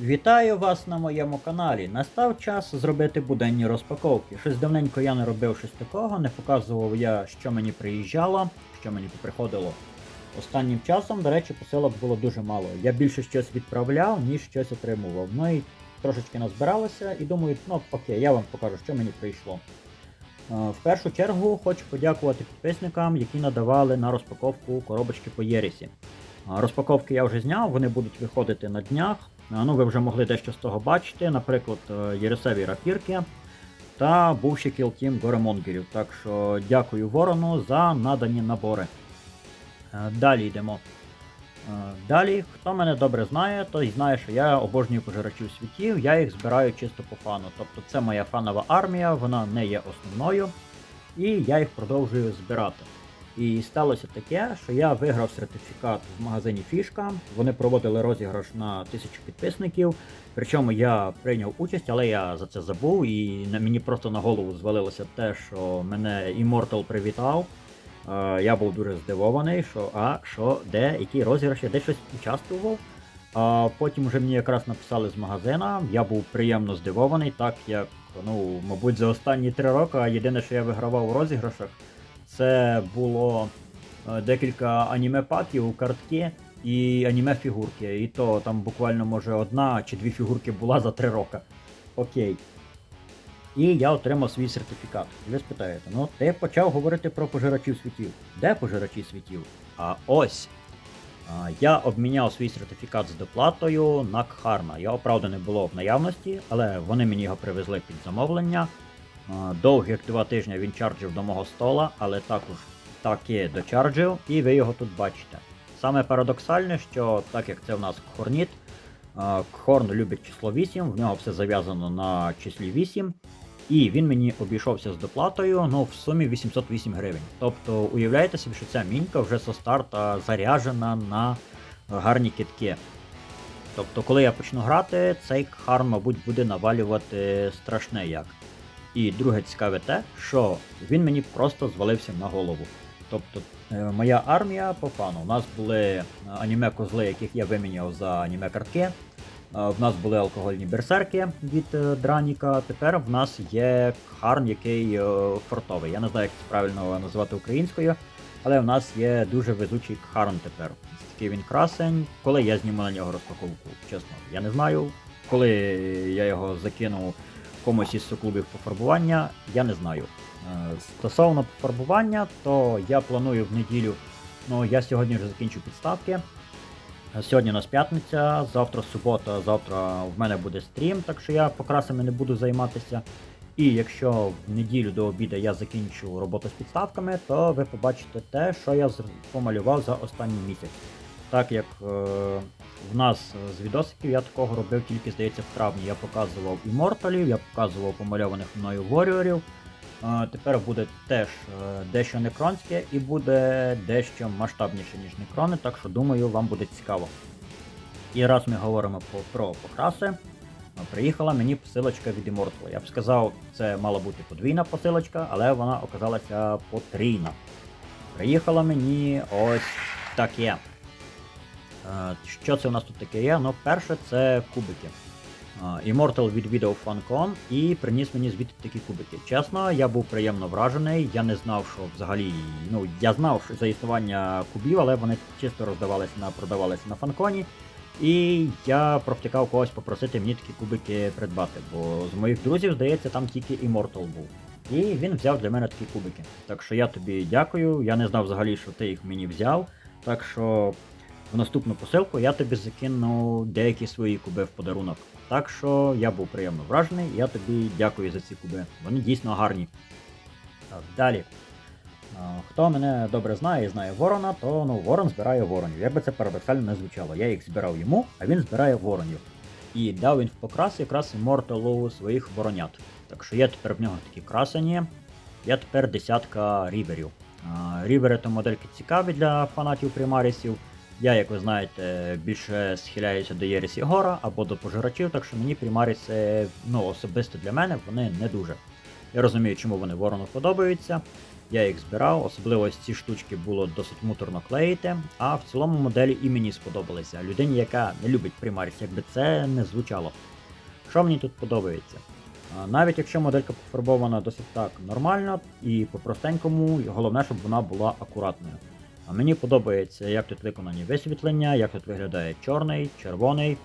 Вітаю вас на моєму каналі. Настав час зробити буденні розпаковки. Щось давненько я не робив щось такого, не показував я, що мені приїжджало, що мені приходило. Останнім часом, до речі, посилок було дуже мало. Я більше щось відправляв, ніж щось отримував. Ну і трошечки назбиралося і думаю, ну окей, я вам покажу, що мені прийшло. Е, В першу чергу хочу подякувати підписникам, які надавали на розпаковку коробочки по Єрісі. Розпаковки я вже зняв, вони будуть виходити на днях. Ну, ви вже могли дещо з того бачити, наприклад, е, Єресеві рапірки та бувший кілтім горемонгерів. Так що дякую Ворону за надані набори. Е, Далі йдемо. Е, Далі, хто мене добре знає, той знає, що я обожнюю пожирачів світів, я їх збираю чисто по фану. Тобто це моя фанова армія, вона не є основною, і я їх продовжую збирати. І сталося таке, що я виграв сертифікат в магазині Фішка. Вони проводили розіграш на тисячу підписників. Причому я прийняв участь, але я за це забув, і мені просто на голову звалилося те, що мене Immortal привітав. Е, Я був дуже здивований, що а, що, де, який розіграш, я десь щось участвував. А потім вже мені якраз написали з магазина. Я був приємно здивований, так як, ну, мабуть, за останні три роки єдине, що я вигравав у розіграшах, це було е, декілька аніме-паків, картки і аніме-фігурки. І то там буквально може одна чи дві фігурки була за три роки. Окей. І я отримав свій сертифікат. Ви спитаєте, ну ти почав говорити про пожирачів світів. Де пожирачі світів? А ось. Я обміняв свій сертифікат з доплатою на Кхарна. Його правда не було в наявності, але вони мені його привезли під замовлення. Довгих два тижні він чарджив до мого стола, але також таки дочарджив, і ви його тут бачите. Саме парадоксальне, що так як це в нас Кхорніт, а, Кхорн любить число 8, в нього все зав'язано на числі 8. І він мені обійшовся з доплатою ну, в сумі 808 гривень. Тобто, уявляєте собі, що ця мінька вже со старта заряджена на гарні китки. Тобто, коли я почну грати, цей кхар, мабуть, буде навалювати страшне як. І друге цікаве те, що він мені просто звалився на голову. Тобто, е, моя армія по фану. У нас були аніме-козли, яких я виміняв за аніме-картки. Е, В нас були алкогольні берсерки від е, Драніка. Тепер в нас є Харн, який е, фортовий. Я не знаю, як це правильно називати українською, але в нас є дуже везучий Харн тепер. Такий він красень. Коли я зніму на нього розпаковку, чесно, я не знаю. Коли я його закину комусь із соклубів пофарбування, я не знаю. Е, Стосовно пофарбування, то я планую в неділю. Ну, я сьогодні вже закінчу підставки. Сьогодні у нас п'ятниця, завтра субота, завтра в мене буде стрім, так що я покрасами не буду займатися. І якщо в неділю до обіду я закінчу роботу з підставками, то ви побачите те, що я помалював за останній місяць. Так як е, в нас з відосиків я такого робив тільки, здається, в травні. Я показував іморталів, я показував помальованих мною воріорів. Е, Тепер буде теж е, дещо некронське і буде дещо масштабніше, ніж некрони, так що думаю, вам буде цікаво. І раз ми говоримо по- про покраси, е, приїхала мені посилочка від Immortal. Я б сказав, це мала бути подвійна посилочка, але вона оказалася потрійна. Приїхала мені ось таке. Е, Що це у нас тут таке є? Ну, перше, це кубики. А, Immortal відвідав FanCon і приніс мені звідти такі кубики. Чесно, я був приємно вражений. Я не знав, що взагалі. Ну, я знав що за існування кубів, але вони чисто роздавалися на продавалися на фанконі. І я провтикав когось попросити мені такі кубики придбати, бо з моїх друзів, здається, там тільки Immortal був. І він взяв для мене такі кубики. Так що я тобі дякую. Я не знав взагалі, що ти їх мені взяв. Так що в наступну посилку я тобі закину деякі свої куби в подарунок. Так що я був приємно вражений, і я тобі дякую за ці куби. Вони дійсно гарні. Так, далі. Хто мене добре знає і знає Ворона, то ну, Ворон збирає воронів. Як би це парадоксально не звучало. Я їх збирав йому, а він збирає воронів. І дав він в покрас якраз Immortal своїх воронят. Так що є тепер в нього такі красені. Є тепер десятка ріверів. Рівери то модельки цікаві для фанатів примарісів. Я, як ви знаєте, більше схиляюся до Єресі Гора або до пожирачів, так що мені примаріси, ну, особисто для мене, вони не дуже. Я розумію, чому вони ворону подобаються. Я їх збирав, особливо ці штучки було досить муторно клеїти, а в цілому моделі і мені сподобалися. Людині, яка не любить примаріс, якби це не звучало. Що мені тут подобається? Навіть якщо моделька пофарбована досить так нормально і по-простенькому, головне, щоб вона була акуратною. А мені подобається, як тут виконані висвітлення, як тут виглядає чорний, червоний,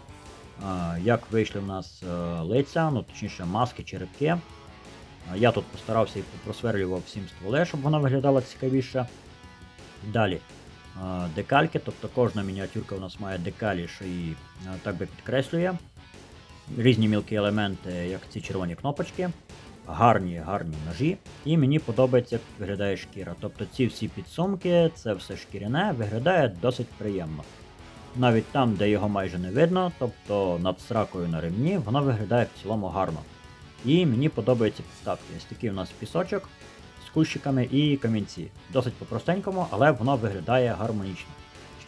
як вийшли в нас е, лиця, ну точніше маски, черепки. Я тут постарався і просверлював всім стволи, щоб вона виглядала цікавіше. Далі. Декальки, тобто кожна мініатюрка у нас має декалі, що її так би підкреслює. Різні мілкі елементи, як ці червоні кнопочки, гарні, гарні ножі. І мені подобається, як виглядає шкіра. Тобто ці всі підсумки, це все шкіряне, виглядає досить приємно. Навіть там, де його майже не видно, тобто над сракою на ремні, воно виглядає в цілому гарно. І мені подобаються підставки. Ось такий у нас пісочок з кущиками і камінці. Досить по-простенькому, але воно виглядає гармонічно.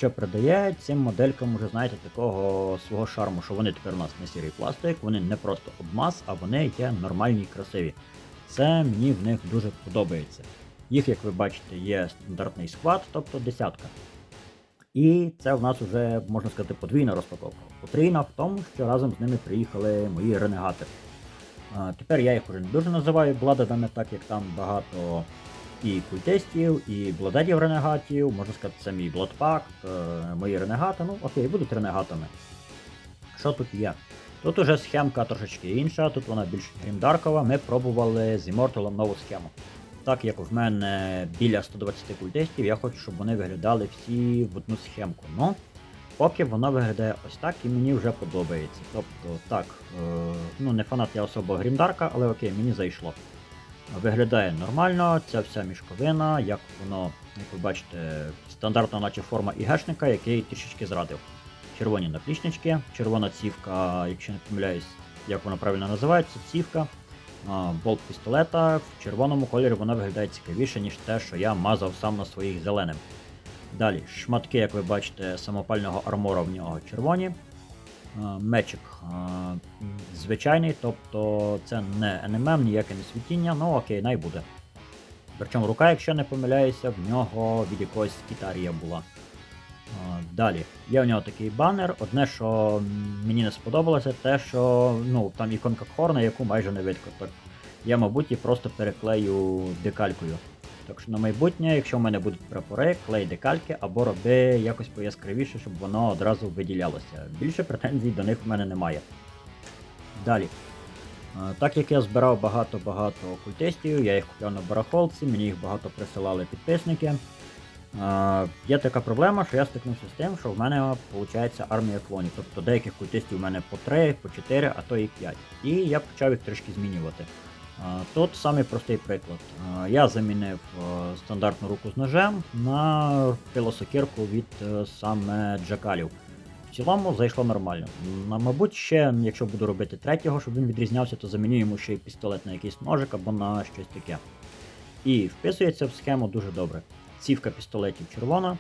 Що придає цим моделькам уже, знаєте, такого свого шарму, що вони тепер у нас не сірий пластик, вони не просто обмаз, а вони є нормальні і красиві. Це мені в них дуже подобається. Їх, як ви бачите, є стандартний склад, тобто десятка. І це в нас вже, можна сказати, подвійна розпаковка. Потрійна в тому, що разом з ними приїхали мої ренегати. Тепер я їх уже не дуже називаю бладедами, так як там багато і культистів, і бладедів ренегатів, можна сказати, це мій бладпак, мої ренегати, ну окей, будуть ренегатами. Що тут є? Тут уже схемка трошечки інша, тут вона більш грімдаркова. Ми пробували з Immortal нову схему. Так як в мене біля 120 культистів, я хочу, щоб вони виглядали всі в одну схемку. Ну, поки вона виглядає ось так і мені вже подобається. Тобто, так, е, ну не фанат я особо грімдарка, але окей, мені зайшло. Виглядає нормально, ця вся мішковина, як воно, як ви бачите, стандартна наче форма ігешника, який трішечки зрадив. Червоні наплічнички, червона цівка, якщо не помиляюсь, як вона правильно називається, цівка. Болт пістолета в червоному кольорі вона виглядає цікавіше, ніж те, що я мазав сам на своїх зеленим. Далі, шматки, як ви бачите, самопального армора в нього червоні. А, Мечик звичайний, тобто це не НММ, ніяке не світіння, ну окей, най буде. Причому рука, якщо не помиляюся, в нього від якогось китарія була. Далі, є у нього такий банер. Одне, що мені не сподобалося, те, що ну, там іконка Хорна, яку майже не видко. Так я, мабуть, і просто переклею декалькою. Так що на майбутнє, якщо в мене будуть прапори, клей декальки або роби якось пояскравіше, щоб воно одразу виділялося. Більше претензій до них в мене немає. Далі. Так як я збирав багато-багато окультистів, я їх купляв на барахолці, мені їх багато присилали підписники. А, Є така проблема, що я стикнувся з тим, що в мене виходить армія клонів. Тобто деяких культистів в мене по 3, по 4, а то і 5. І я почав їх трішки змінювати. Тут самий простий приклад. Я замінив е, стандартну руку з ножем на пилосокирку від е, саме джакалів. В цілому зайшло нормально. Мабуть, ще, якщо буду робити третього, щоб він відрізнявся, то заміню йому ще й пістолет на якийсь ножик або на щось таке. І вписується в схему дуже добре. Цівка пістолетів червона.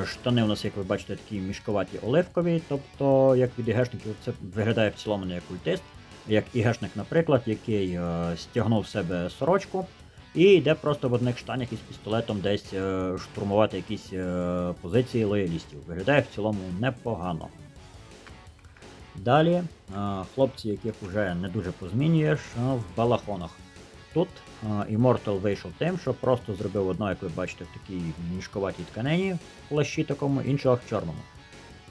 е, Штани у нас, як ви бачите, такі мішковаті оливкові, тобто, як від ігешників, це виглядає в цілому не як культист, як ігешник, наприклад, який е, стягнув в себе сорочку і йде просто в одних штанях із пістолетом десь е, штурмувати якісь е, позиції лоялістів. Виглядає в цілому непогано. Далі, хлопці, яких вже не дуже позмінюєш, в балахонах. Тут Immortal вийшов тим, що просто зробив одно, як ви бачите, в такій мішковатій тканині, плащі такому, іншого в чорному.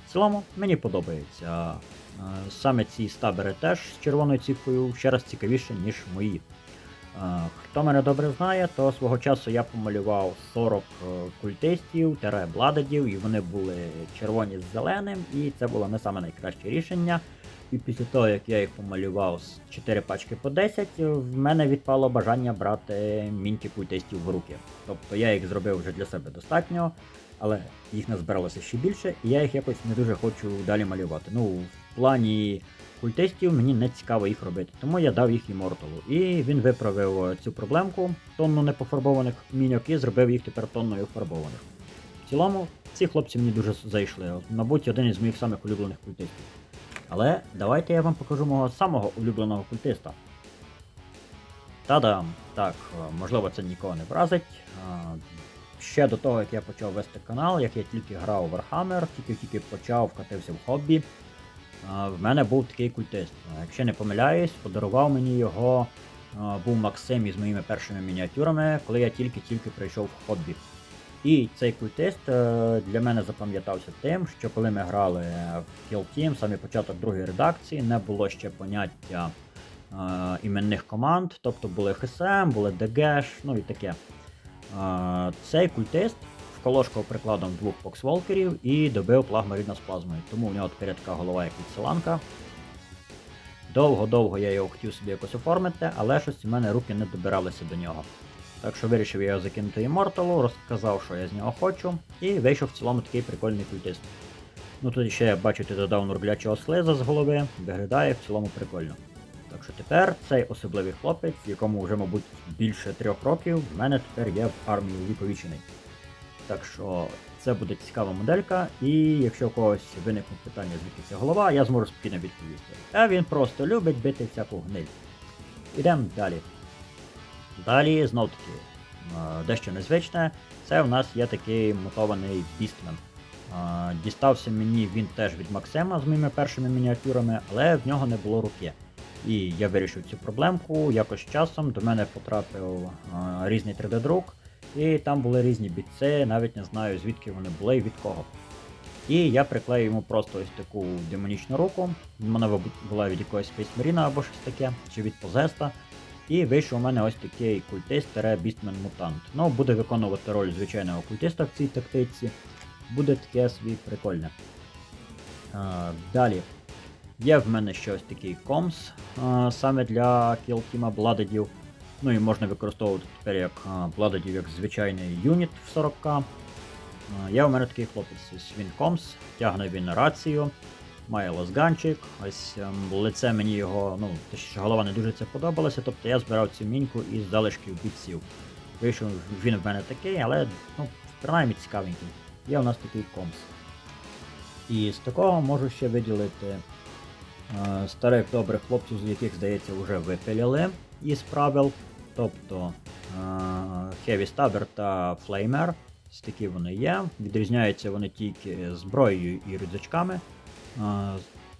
В цілому мені подобається. Саме ці стабери теж з червоною цівкою ще раз цікавіше, ніж мої. Хто мене добре знає, то свого часу я помалював 40 е, культистів, тере бладедів, і вони були червоні з зеленим, і це було не саме найкраще рішення. І після того, як я їх помалював з 4 пачки по 10, в мене відпало бажання брати мінті культистів в руки. Тобто я їх зробив вже для себе достатньо, але їх назбиралося ще більше, і я їх якось не дуже хочу далі малювати. Ну, в плані культистів мені не цікаво їх робити, тому я дав їх іморталу. І він виправив е, цю проблемку тонну непофарбованих міньок і зробив їх тепер тонною фарбованих. В цілому, ці хлопці мені дуже зайшли. Мабуть, один із моїх самих улюблених культистів. Але давайте я вам покажу мого самого улюбленого культиста. Та-дам! Так, е, можливо, це нікого не вразить. Е, Ще до того, як я почав вести канал, як я тільки грав у Warhammer, тільки-тільки почав вкатився в хобі. В мене був такий культист. Якщо не помиляюсь, подарував мені його був Максим із моїми першими мініатюрами, коли я тільки-тільки прийшов в хобі. І цей культист е, для мене запам'ятався тим, що коли ми грали в Kill Team, саме початок другої редакції, не було ще поняття е, іменних команд, тобто були ХСМ, були ДГш, ну і таке. Е, Цей культист вколошкав прикладом двох поксволкерів і добив плагмарідна з плазмою. Тому в нього тепер така голова, як від Селанка. Довго-довго я його хотів собі якось оформити, але щось у мене руки не добиралися до нього. Так що вирішив я його закинути іморталу, розказав, що я з нього хочу, і вийшов в цілому такий прикольний культист. Ну тут ще бачу, додав нурглячого слиза з голови, виглядає в цілому прикольно. Так що тепер цей особливий хлопець, якому вже, мабуть, більше трьох років, в мене тепер є в армії віковічений. Так що це буде цікава моделька, і якщо у когось виникнуть питання, звідки ця голова, я зможу спокійно відповісти. А він просто любить бити всяку гниль. Ідемо далі. Далі знов таки дещо незвичне. Це в нас є такий мутований бістмен. Дістався мені він теж від Максима з моїми першими мініатюрами, але в нього не було руки. І я вирішив цю проблемку. Якось часом до мене потрапив різний 3D-друк, і там були різні бійці, навіть не знаю звідки вони були і від кого. І я приклею йому просто ось таку демонічну руку. Вона, була від якогось Marine або щось таке, чи від Позеста. І вийшов у мене ось такий культист бістмен мутант Ну, буде виконувати роль звичайного культиста в цій тактиці. Буде таке собі прикольне. А, далі. Є в мене ще ось такий комс а, саме для кілтіма бладедів. Ну і можна використовувати тепер як а, як звичайний юніт в 40к. А, Є у мене такий хлопець, ось він комс, тягне він рацію, має лазганчик, ось ем, лице мені його, ну, точніше голова не дуже це подобалася, тобто я збирав цю міньку із залишків бійців. Вийшов він в мене такий, але ну, принаймні цікавенький. Є у нас такий комс. І з такого можу ще виділити е, старих добрих хлопців, з яких, здається, вже випиляли із правил. Тобто е, Heavy Stabber та Flamer. Такі вони є. Відрізняються вони тільки зброєю і рюкзачками. Е,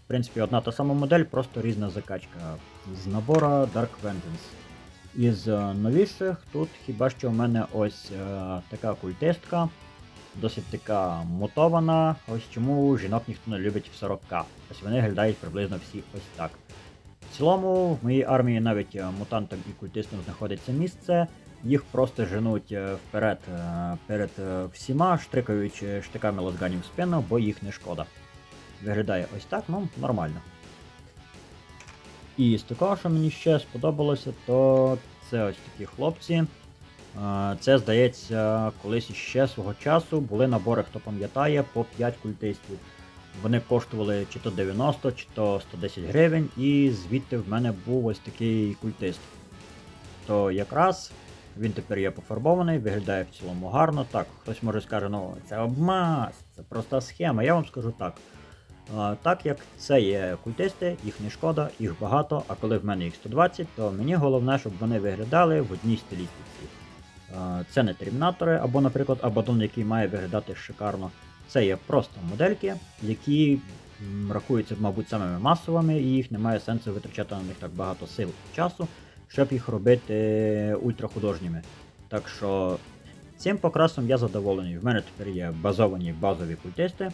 В принципі, одна та сама модель, просто різна закачка з набора Dark Vengeance. Із е, новіших тут хіба що в мене ось така культистка, досить така мутована. Ось чому жінок ніхто не любить в 40к. Ось вони виглядають приблизно всі ось так. В цілому, в моїй армії навіть е, мутантам і культистам знаходиться місце. Їх просто женуть е, вперед е, перед всіма, штрикаючи штиками лазганів спину, бо їх не шкода. Виглядає ось так, ну нормально. І з такого, що мені ще сподобалося, то це ось такі хлопці. Це, здається, колись іще свого часу були набори, хто пам'ятає, по 5 культистів. Вони коштували чи то 90, чи то 110 гривень, і звідти в мене був ось такий культист. То якраз він тепер є пофарбований, виглядає в цілому гарно. Так, хтось може скаже, ну це обмаз, це проста схема. Я вам скажу так. Так як це є культисти, їх не шкода, їх багато, а коли в мене їх 120, то мені головне, щоб вони виглядали в одній стилістиці. Це не термінатори, або, наприклад, Абадон, який має виглядати шикарно. Це є просто модельки, які рахуються, мабуть, самими масовими, і їх немає сенсу витрачати на них так багато сил і часу, щоб їх робити ультрахудожніми. Так що цим покрасом я задоволений. В мене тепер є базовані базові культисти.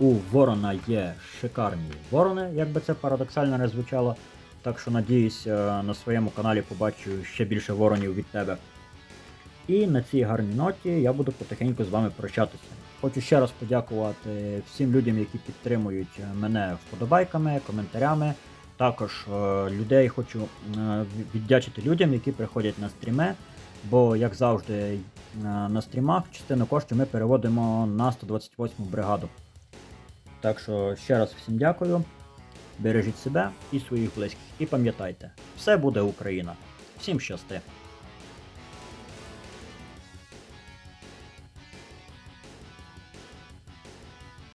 У Ворона є шикарні ворони, як би це парадоксально не звучало. Так що надіюсь, е, на своєму каналі побачу ще більше воронів від тебе. І на цій гарній ноті я буду потихеньку з вами прощатися. Хочу ще раз подякувати всім людям, які підтримують мене вподобайками, коментарями. Також е, людей хочу е, віддячити людям, які приходять на стріми. Бо, як завжди, е, на стрімах частину коштів ми переводимо на 128 бригаду. Так що ще раз всім дякую. Бережіть себе і своїх близьких. І пам'ятайте, все буде Україна. Всім щасти!